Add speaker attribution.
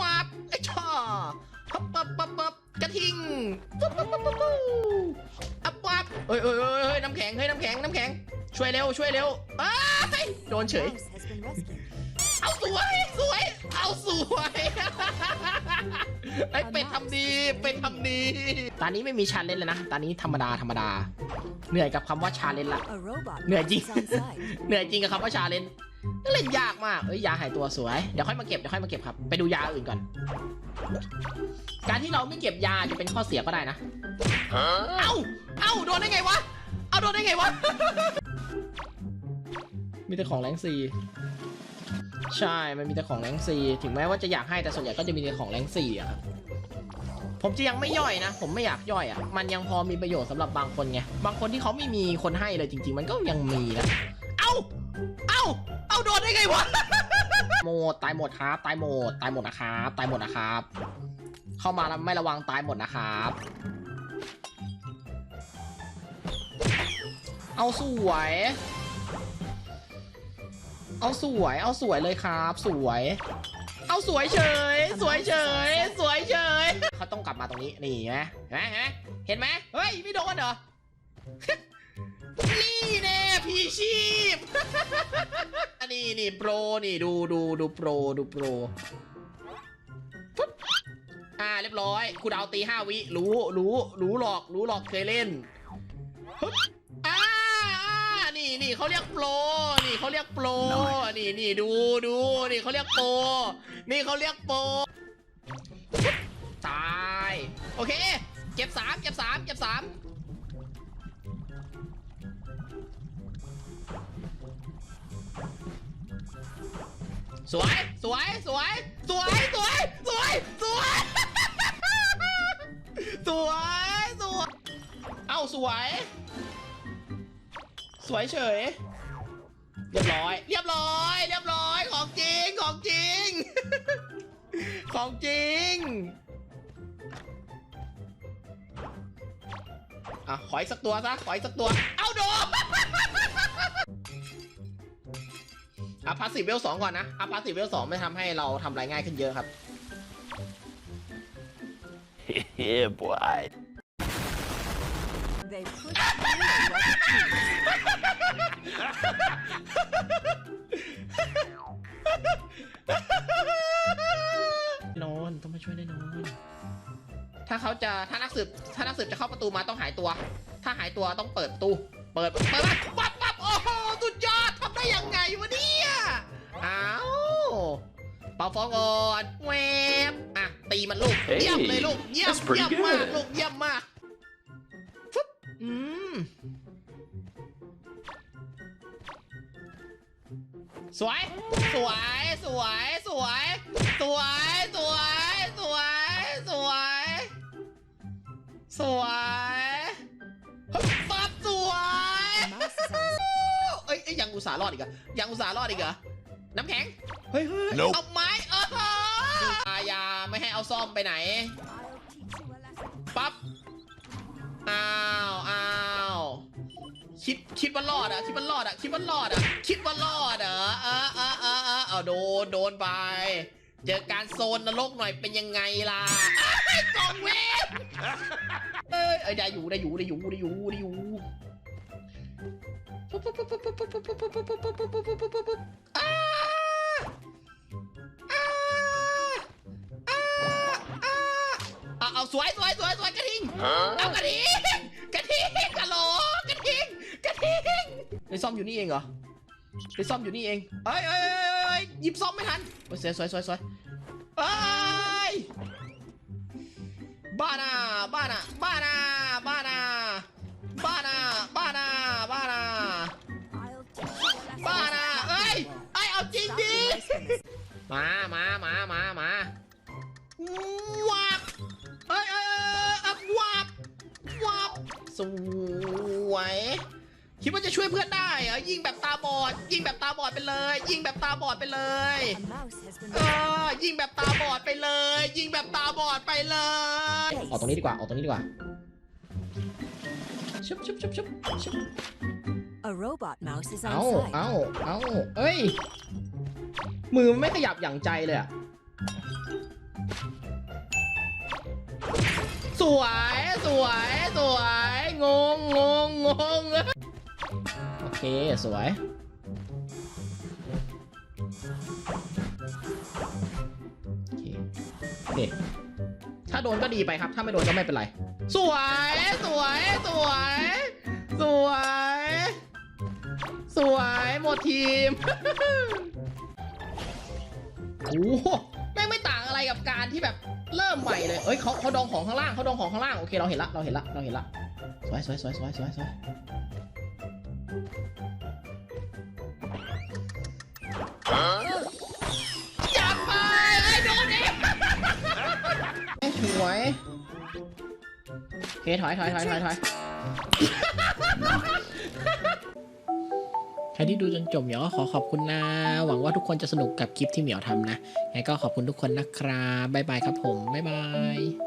Speaker 1: วับไอ้ช่อปับปับปับปับกระทิงปุ๊บปุ๊บปุ๊บปุ๊บอับวับเอ้ยเอ้ยเอ้ยเอ้ยน้ำแข็งเฮ้ยน้ำแข็งน้ำแข็ง ช่วยเร็วช่วยเร็วอ้ยโดนเฉย เอาสวยสวย เอาสวยไอ้เป็ดทำดีเป็ดทำดีตอนนี้ไม่มีชาเลนจ์เลยนะตอนนี้ธรรมดาธรรมดา เหนื่อยกับคำว่าชาเลนจ์ละ
Speaker 2: A robot
Speaker 1: Nè,
Speaker 2: mouse
Speaker 1: chị.
Speaker 2: is on site.
Speaker 1: เหนื่อยจริงกับคำว่าชาเลนจ์ เล่นยากมากเอ้ยยาหายตัวสวย เดี๋ยวค่อยมาเก็บเดี๋ยวค่อยมาเก็บครับ ไปดูยาอื่นก่อน การที่เราไม่เก็บยาจะเป็นข้อเสียก็ได้นะ เอ้า เอ้าโดนได้ไงวะ เอาโดนได้ไงวะ มีแต่ของแรงซีใช่ มันมีแต่ของแรงซีถึงแม้ว่าจะอยากให้แต่ส่วนใหญ่ก็จะมีแต่ของแรงซีอะครับผมจะยังไม่ย่อยนะ ผมไม่อยากย่อยอะมันยังพอมีประโยชน์สำหรับบางคนไง บางคนที่เขาไม่มีคนให้เลยจริง ๆ มันก็ยังมีนะ เอ้า เอ้า เอาโดนได้ไงวะหมดตายหมดครับตายหมดตายหมดนะครับตายหมดนะครับ เข้ามาแล้วไม่ระวังตายหมดนะครับ เอาสวย เอาสวยเอาสวยเลยครับ สวย เอาสวยเฉย สวยเฉย สวยเฉยเขาต้องกลับมาตรงนี้นี่ไหมเห็นไหมเห็นไหมเฮ้ยไม่โดนเหรอนี่แน่ พีชีพ อันนี้นี่โปรนี่ดูดูดูโปรดูโปรปุ๊บอ่าเรียบร้อยคุณเอาตีห้าวิรู้รู้รู้หรอกรู้หรอกเคยเล่นปุ๊บอ่าอ่านี่นี่เขาเรียกโปรนี่เขาเรียกโปรนี่นี่ดูดูนี่เขาเรียกโปรนี่เขาเรียกโปรตายโอเค เก็บสามเก็บสามเก็บสาม สวย สวย สวย สวย สวย สวย สวย สวย สวย เอ้าสวย สวยเฉย เรียบร้อย เรียบร้อย เรียบร้อย ของจริง ของจริง ของจริง อะ ขออีกสักตัวซะ ขออีกสักตัว เอาโดน อัพพาสซีฟเวลสองก่อนนะ อัพพาสซีฟเวลสองไม่ทำให้เราทำอะไรง่ายขึ้นเยอะครับ
Speaker 3: yeah, boy.
Speaker 2: They put you in what you choose.
Speaker 1: นอนต้องมาช่วยแน่นอน ถ้าเขาจะถ้านักสืบถ้านักสืบจะเข้าประตูมาต้องหายตัว ถ้าหายตัวต้องเปิดประตู เปิดเปิดมาปั๊บปั๊บโอ้โหสุดยอดทำได้ยังไงวะเนี่ย อ้าวเป่าฟองก่อนแวบอะตีมันลูก
Speaker 3: Hey,
Speaker 1: เยี่ยมเลยลูก เยี่ยม
Speaker 3: that's pretty
Speaker 1: เยี่ยมมาก
Speaker 3: good
Speaker 1: ลูก เยี่ยมมากฟึบอืม สวย สวย สวย สวย สวย สวย สวย สวย สวยปั๊บสวย
Speaker 2: A mouse is on
Speaker 1: เอ้ยเอ้ยยังอุตส่าห์รอดอีกเหรอะยังอุตส่าห์รอดอีกเหรอ น้ำแข็งเฮ้ยเฮ้ย
Speaker 3: Nope
Speaker 1: เอาไม้เอออยาไม่ให้เอาซ่อมไปไหน
Speaker 2: I'll teach you a lesson.
Speaker 1: ปั๊บ อ้าวอ้าวคิด คิดว่ารอดอะ คิดว่ารอดอะ คิดว่ารอดอะ คิดว่ารอดเหรอเออเออเออเออเอาโดน โดนไป เจอการโซนนรกหน่อยเป็นยังไงล่ะไอ้ยกล่องเวฟเอ้ยเอ้ยได้อยู่ได้อยู่ได้อยู่ได้อยู่ได้อยู่ปุ๊บ สวยสวยสวยสวยกระทิงเอากระทิงกระทิงกะโหลกระทิงกระทิงไปซ่อมอยู่นี่เองเหรอไปซ่อมอยู่นี่เองเอ้ยเอ้ยเอ้ยเอ้ยหยิบซ่อมไม่ทันโอ้ยสวยสวยสวยสวยเอ้ยบ้าน่ะบ้าน่ะบ้าน่ะบ้าน่ะ สวย คิดว่าจะช่วยเพื่อนได้เหรอยิงแบบตาบอด ยิงแบบตาบอดไปเลย ยิงแบบตาบอดไปเลยเออยิงแบบตาบอดไปเลย ยิงแบบตาบอดไปเลยออกตรงนี้ดีกว่าออกตรงนี้ดีกว่าชุบชุบชุบชุบชุบ
Speaker 2: A robot mouse is outside.
Speaker 1: เอาเอาเอาเอ้ย มือมันไม่ขยับอย่างใจเลยอะสวย สวยสวยงงงงงงโอเคสวยโอเคถ้าโดนก็ดีไปครับ ถ้าไม่โดนก็ไม่เป็นไร สวย สวย สวย สวย สวย หมดทีม โอ้ งไม่ต่างอะไรกับการที่แบบเริ่มใหม่เลยเอ้ยเขาเขาดองของข้างล่างเขาดองของข้างล่างโอเคเราเห็นละเราเห็นละเราเห็นละสวยสวยสวยสวยสวยสวยจับไปไอ้โดนเองไอ้สวยโอเคถอยถอยถอยถอยถอย ใครที่ดูจนจบเหมียวก็ขอขอบคุณนะ หวังว่าทุกคนจะสนุกกับคลิปที่เหมียวทำนะไงก็ขอบคุณทุกคนนะครับบ๊ายบายครับผมบ๊ายบาย